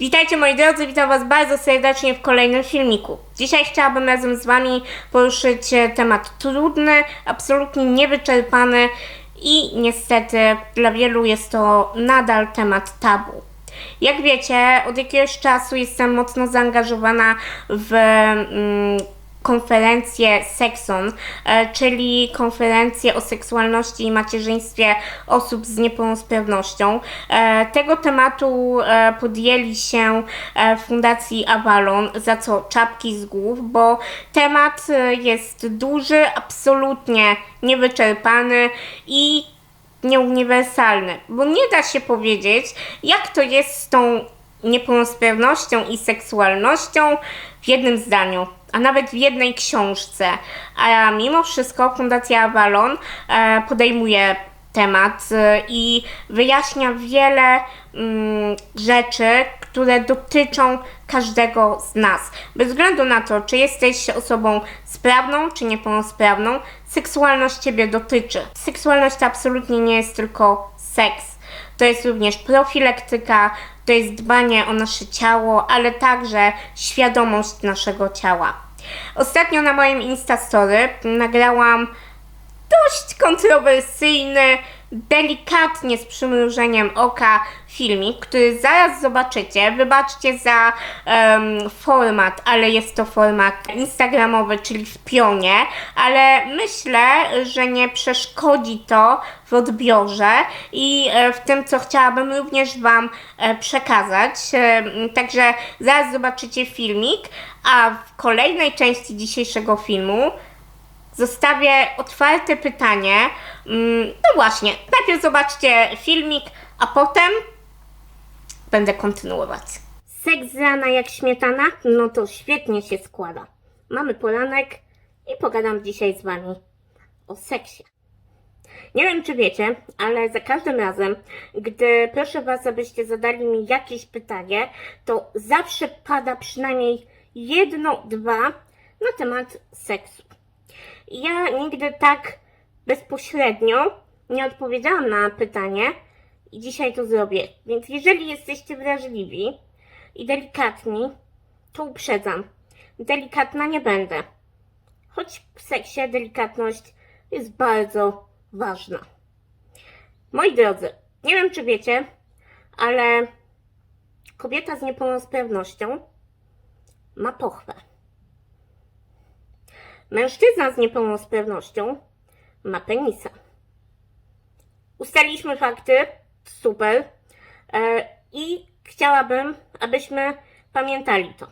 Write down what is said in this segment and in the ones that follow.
Witajcie moi drodzy, witam Was bardzo serdecznie w kolejnym filmiku. Dzisiaj chciałabym razem z Wami poruszyć temat trudny, absolutnie niewyczerpany i niestety dla wielu jest to nadal temat tabu. Jak wiecie, od jakiegoś czasu jestem mocno zaangażowana w mm, konferencję Sekson, e, czyli konferencję o seksualności i macierzyństwie osób z niepełnosprawnością. E, Tego tematu e, podjęli się Fundacji Avalon, za co czapki z głów, bo temat jest duży, absolutnie niewyczerpany i nieuniwersalny, bo nie da się powiedzieć, jak to jest z tą niepełnosprawnością i seksualnością w jednym zdaniu, a nawet w jednej książce. A mimo wszystko Fundacja Avalon e, podejmuje temat e, i wyjaśnia wiele mm, rzeczy, które dotyczą każdego z nas. Bez względu na to, czy jesteś osobą sprawną, czy niepełnosprawną, seksualność Ciebie dotyczy. Seksualność to absolutnie nie jest tylko seks. To jest również profilaktyka, to jest dbanie o nasze ciało, ale także świadomość naszego ciała. Ostatnio na moim Instastory nagrałam dość kontrowersyjny, delikatnie z przymrużeniem oka filmik, który zaraz zobaczycie. Wybaczcie za em, format, ale jest to format instagramowy, czyli w pionie, ale myślę, że nie przeszkodzi to w odbiorze i e, w tym, co chciałabym również Wam e, przekazać. Także zaraz zobaczycie filmik, a w kolejnej części dzisiejszego filmu zostawię otwarte pytanie. Mm, No właśnie, najpierw zobaczcie filmik, a potem będę kontynuować. Seks rana jak śmietana? No to świetnie się składa. Mamy poranek i pogadam dzisiaj z Wami o seksie. Nie wiem, czy wiecie, ale za każdym razem, gdy proszę Was, abyście zadali mi jakieś pytanie, to zawsze pada przynajmniej jedno, dwa na temat seksu. Ja nigdy tak bezpośrednio nie odpowiedziałam na pytanie i dzisiaj to zrobię. Więc jeżeli jesteście wrażliwi i delikatni, to uprzedzam. Delikatna nie będę. Choć w seksie delikatność jest bardzo ważna. Moi drodzy, nie wiem czy wiecie, ale kobieta z niepełnosprawnością ma pochwę. Mężczyzna z niepełnosprawnością ma penisa. Ustaliliśmy fakty, super. E, I chciałabym, abyśmy pamiętali to.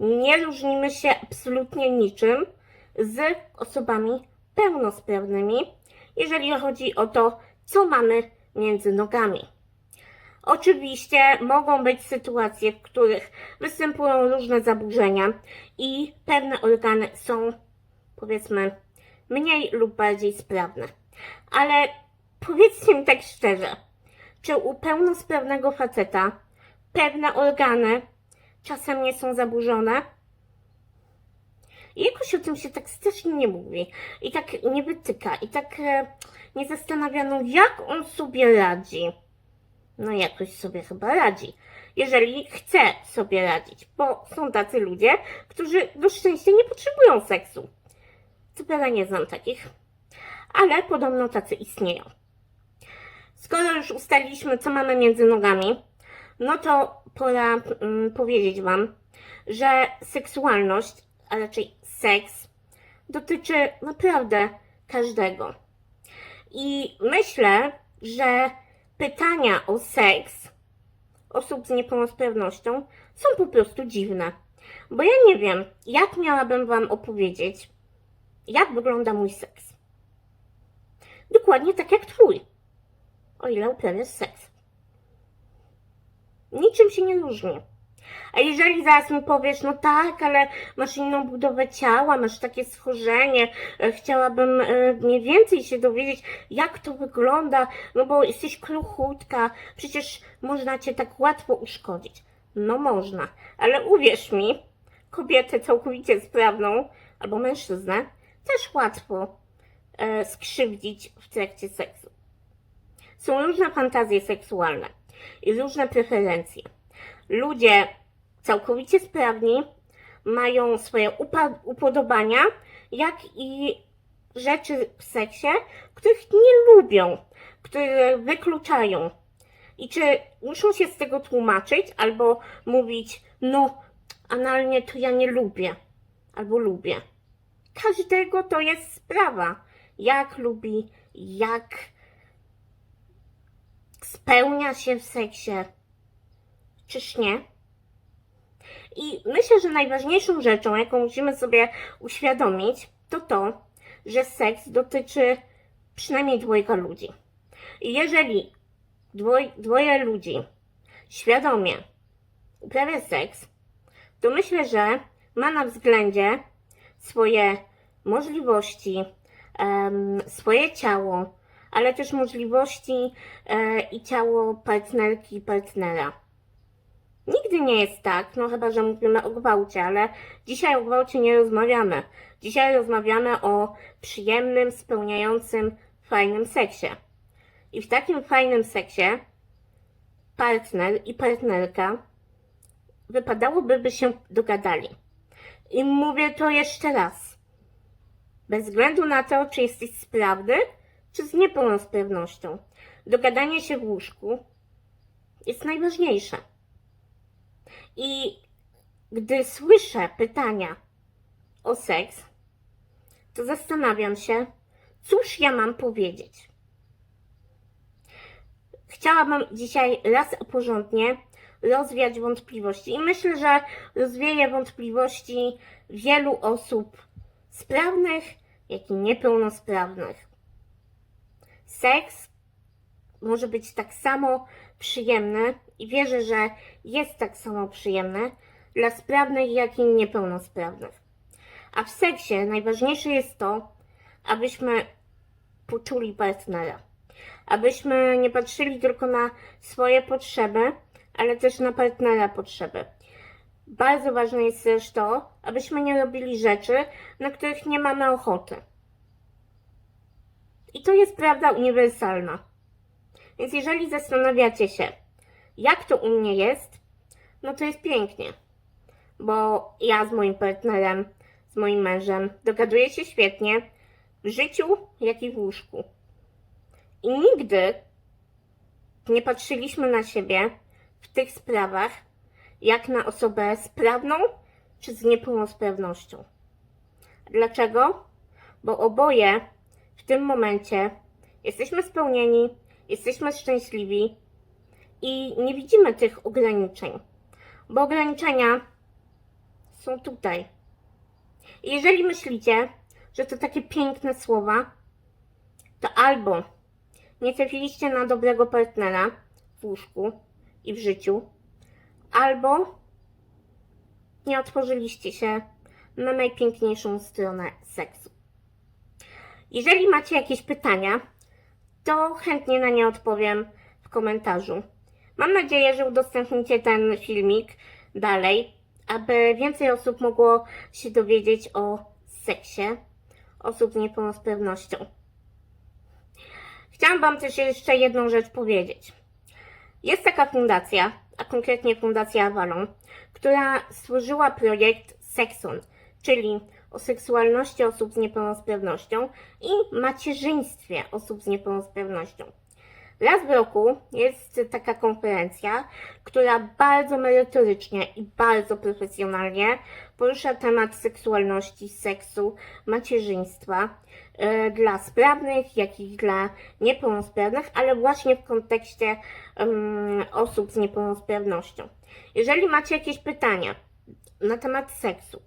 Nie różnimy się absolutnie niczym z osobami pełnosprawnymi, jeżeli chodzi o to, co mamy między nogami. Oczywiście mogą być sytuacje, w których występują różne zaburzenia i pewne organy są, powiedzmy, mniej lub bardziej sprawne. Ale powiedzcie mi tak szczerze, czy u pełnosprawnego faceta pewne organy czasem nie są zaburzone? I jakoś o tym się tak strasznie nie mówi. I tak nie wytyka. I tak e, nie zastanawia, jak on sobie radzi no jakoś sobie chyba radzi. Jeżeli chce sobie radzić, bo są tacy ludzie, którzy do szczęścia nie potrzebują seksu. Co prawda nie znam takich, ale podobno tacy istnieją. Skoro już ustaliliśmy, co mamy między nogami, no to pora mm, powiedzieć Wam, że seksualność, a raczej seks, dotyczy naprawdę każdego. I myślę, że pytania o seks osób z niepełnosprawnością są po prostu dziwne. Bo ja nie wiem, jak miałabym Wam opowiedzieć, jak wygląda mój seks. Dokładnie tak jak Twój, o ile uprawiasz seks. Niczym się nie różni. A jeżeli zaraz mi powiesz, no tak, ale masz inną budowę ciała, masz takie schorzenie, e, chciałabym e, mniej więcej się dowiedzieć, jak to wygląda, no bo jesteś kruchutka, przecież można cię tak łatwo uszkodzić. No można, ale uwierz mi, kobietę całkowicie sprawną, albo mężczyznę, też łatwo e, skrzywdzić w trakcie seksu. Są różne fantazje seksualne i różne preferencje. ludzie całkowicie sprawni mają swoje upodobania, jak i rzeczy w seksie, których nie lubią, które wykluczają. I czy muszą się z tego tłumaczyć, albo mówić, no, analnie to ja nie lubię, albo lubię. Każdego to jest sprawa, jak lubi, jak spełnia się w seksie, czyż nie? I myślę, że najważniejszą rzeczą, jaką musimy sobie uświadomić, to to, że seks dotyczy przynajmniej dwojga ludzi. I jeżeli dwoj, dwoje ludzi świadomie uprawia seks, to myślę, że ma na względzie swoje możliwości, em, swoje ciało, ale też możliwości e, i ciało partnerki i partnera. Nigdy nie jest tak, no chyba, że mówimy o gwałcie, ale dzisiaj o gwałcie nie rozmawiamy. Dzisiaj rozmawiamy o przyjemnym, spełniającym, fajnym seksie. I w takim fajnym seksie partner i partnerka wypadałoby, by się dogadali. I mówię to jeszcze raz. Bez względu na to, czy jesteś sprawny, czy z niepełnosprawnością. Dogadanie się w łóżku jest najważniejsze. I gdy słyszę pytania o seks, to zastanawiam się, cóż ja mam powiedzieć. Chciałabym dzisiaj raz porządnie rozwiać wątpliwości i myślę, że rozwieje wątpliwości wielu osób sprawnych, jak i niepełnosprawnych. Seks może być tak samo przyjemny i wierzę, że jest tak samo przyjemny dla sprawnych, jak i niepełnosprawnych. A w seksie najważniejsze jest to, abyśmy poczuli partnera. Abyśmy nie patrzyli tylko na swoje potrzeby, ale też na partnera potrzeby. Bardzo ważne jest też to, abyśmy nie robili rzeczy, na których nie mamy ochoty. I to jest prawda uniwersalna. Więc jeżeli zastanawiacie się, jak to u mnie jest, no to jest pięknie. Bo ja z moim partnerem, z moim mężem dogaduję się świetnie w życiu, jak i w łóżku. I nigdy nie patrzyliśmy na siebie w tych sprawach jak na osobę sprawną czy z niepełnosprawnością. Dlaczego? Bo oboje w tym momencie jesteśmy spełnieni, jesteśmy szczęśliwi i nie widzimy tych ograniczeń, bo ograniczenia są tutaj. Jeżeli myślicie, że to takie piękne słowa, to albo nie trafiliście na dobrego partnera w łóżku i w życiu, albo nie otworzyliście się na najpiękniejszą stronę seksu. Jeżeli macie jakieś pytania, to chętnie na nie odpowiem w komentarzu. Mam nadzieję, że udostępnicie ten filmik dalej, aby więcej osób mogło się dowiedzieć o seksie osób z niepełnosprawnością. Chciałam Wam też jeszcze jedną rzecz powiedzieć. Jest taka fundacja, a konkretnie Fundacja Avalon, która stworzyła projekt Sexon, czyli o seksualności osób z niepełnosprawnością i macierzyństwie osób z niepełnosprawnością. Raz w roku jest taka konferencja, która bardzo merytorycznie i bardzo profesjonalnie porusza temat seksualności, seksu, macierzyństwa e, dla sprawnych, jak i dla niepełnosprawnych, ale właśnie w kontekście osób z niepełnosprawnością. Jeżeli macie jakieś pytania na temat seksu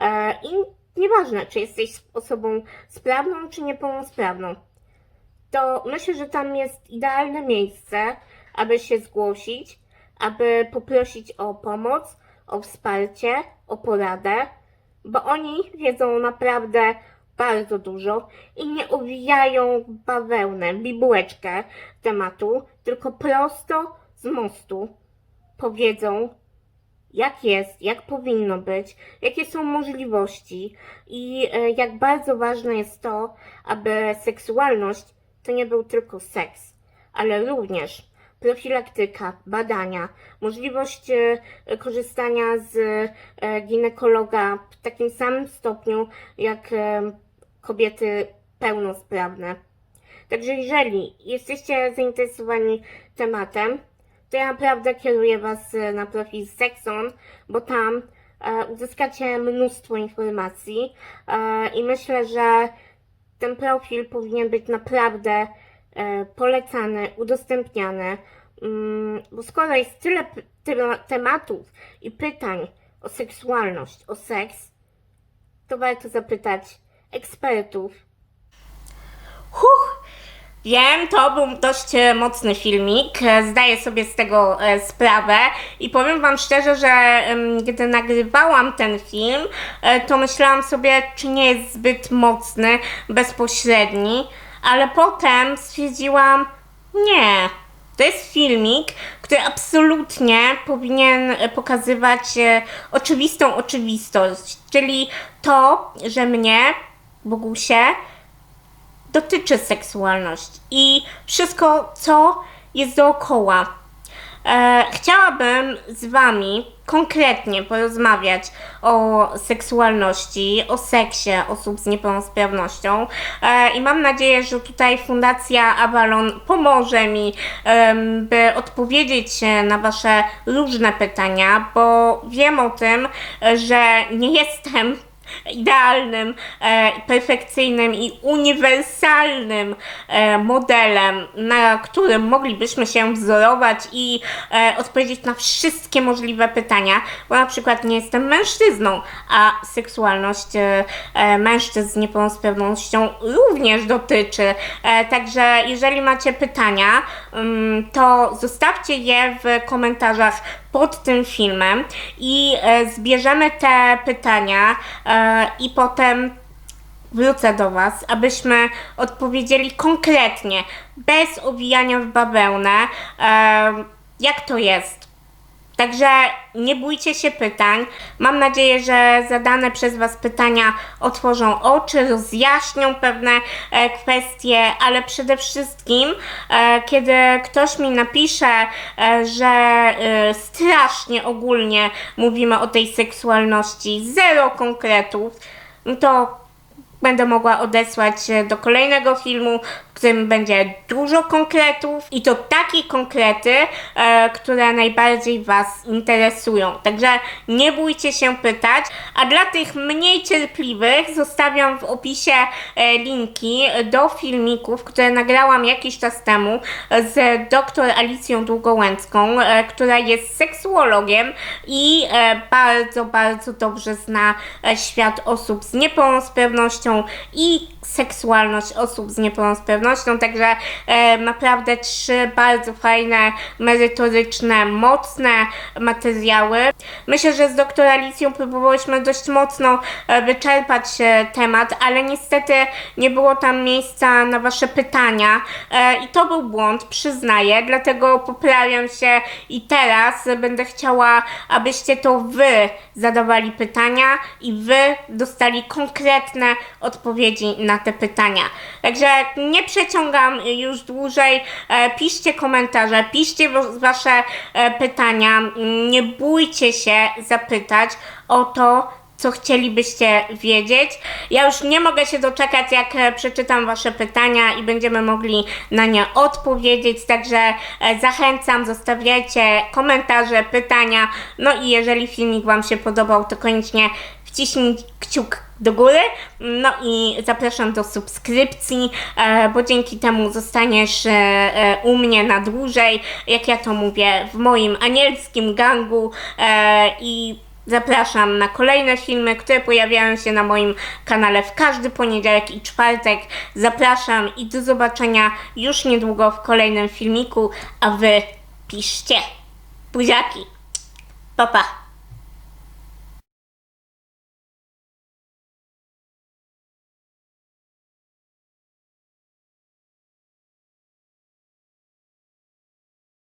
e, i nieważne, czy jesteś osobą sprawną, czy niepełnosprawną, to myślę, że tam jest idealne miejsce, aby się zgłosić, aby poprosić o pomoc, o wsparcie, o poradę, bo oni wiedzą naprawdę bardzo dużo i nie owijają bawełnę, bibułeczkę tematu, tylko prosto z mostu powiedzą, jak jest, jak powinno być, jakie są możliwości i e, jak bardzo ważne jest to, aby seksualność to nie był tylko seks, ale również profilaktyka, badania, możliwość e, korzystania z e, ginekologa w takim samym stopniu jak kobiety pełnosprawne. Także jeżeli jesteście zainteresowani tematem, to ja naprawdę kieruję Was e, na profil Sexon, bo tam e, uzyskacie mnóstwo informacji e, i myślę, że ten profil powinien być naprawdę polecany, udostępniany, mm, bo skoro jest tyle tematów i pytań o seksualność, o seks, to warto zapytać ekspertów. Wiem, to był dość e, mocny filmik, e, zdaję sobie z tego e, sprawę i powiem Wam szczerze, że gdy nagrywałam ten film, to myślałam sobie, czy nie jest zbyt mocny, bezpośredni, ale potem stwierdziłam, nie. To jest filmik, który absolutnie powinien pokazywać oczywistą oczywistość, czyli to, że mnie, Bogusie, dotyczy seksualność i wszystko, co jest dookoła. E, chciałabym z Wami konkretnie porozmawiać o seksualności, o seksie osób z niepełnosprawnością e, i mam nadzieję, że tutaj Fundacja Avalon pomoże mi, em, by odpowiedzieć e, na Wasze różne pytania, bo wiem o tym, e, że nie jestem idealnym, e, perfekcyjnym i uniwersalnym e, modelem, na którym moglibyśmy się wzorować i e, odpowiedzieć na wszystkie możliwe pytania, bo na przykład nie jestem mężczyzną, a seksualność e, e, mężczyzn z niepełnosprawnością również dotyczy. E, także jeżeli macie pytania, mm, to zostawcie je w komentarzach pod tym filmem i e, zbierzemy te pytania e, i potem wrócę do Was, abyśmy odpowiedzieli konkretnie, bez owijania w bawełnę, e, jak to jest. Także nie bójcie się pytań. Mam nadzieję, że zadane przez Was pytania otworzą oczy, rozjaśnią pewne e, kwestie, ale przede wszystkim, e, kiedy ktoś mi napisze, e, że strasznie ogólnie mówimy o tej seksualności, zero konkretów, to będę mogła odesłać do kolejnego filmu, którym będzie dużo konkretów i to takie konkrety, e, które najbardziej Was interesują. Także nie bójcie się pytać, a dla tych mniej cierpliwych zostawiam w opisie e, linki do filmików, które nagrałam jakiś czas temu z dr Alicją Długołęcką, e, która jest seksuologiem i e, bardzo, bardzo dobrze zna e, świat osób z niepełnosprawnością i seksualność osób z niepełnosprawnością, także e, naprawdę trzy bardzo fajne, merytoryczne, mocne materiały. Myślę, że z dr Alicją próbowałyśmy dość mocno e, wyczerpać e, temat, ale niestety nie było tam miejsca na Wasze pytania e, i to był błąd, przyznaję, dlatego poprawiam się i teraz będę chciała, abyście to Wy zadawali pytania i Wy dostali konkretne odpowiedzi na te pytania. Także nie przeciągam już dłużej. E, piszcie komentarze, piszcie wa- Wasze e, pytania. Nie bójcie się zapytać o to, co chcielibyście wiedzieć. Ja już nie mogę się doczekać, jak e, przeczytam Wasze pytania i będziemy mogli na nie odpowiedzieć. Także zachęcam, zostawiajcie komentarze, pytania. No i jeżeli filmik Wam się podobał, to koniecznie wciśnij kciuk do góry. No i zapraszam do subskrypcji, e, bo dzięki temu zostaniesz e, e, u mnie na dłużej, jak ja to mówię, w moim anielskim gangu i Zapraszam na kolejne filmy, które pojawiają się na moim kanale w każdy poniedziałek i czwartek. Zapraszam i do zobaczenia już niedługo w kolejnym filmiku, a wy piszcie. Buziaki. Pa, pa.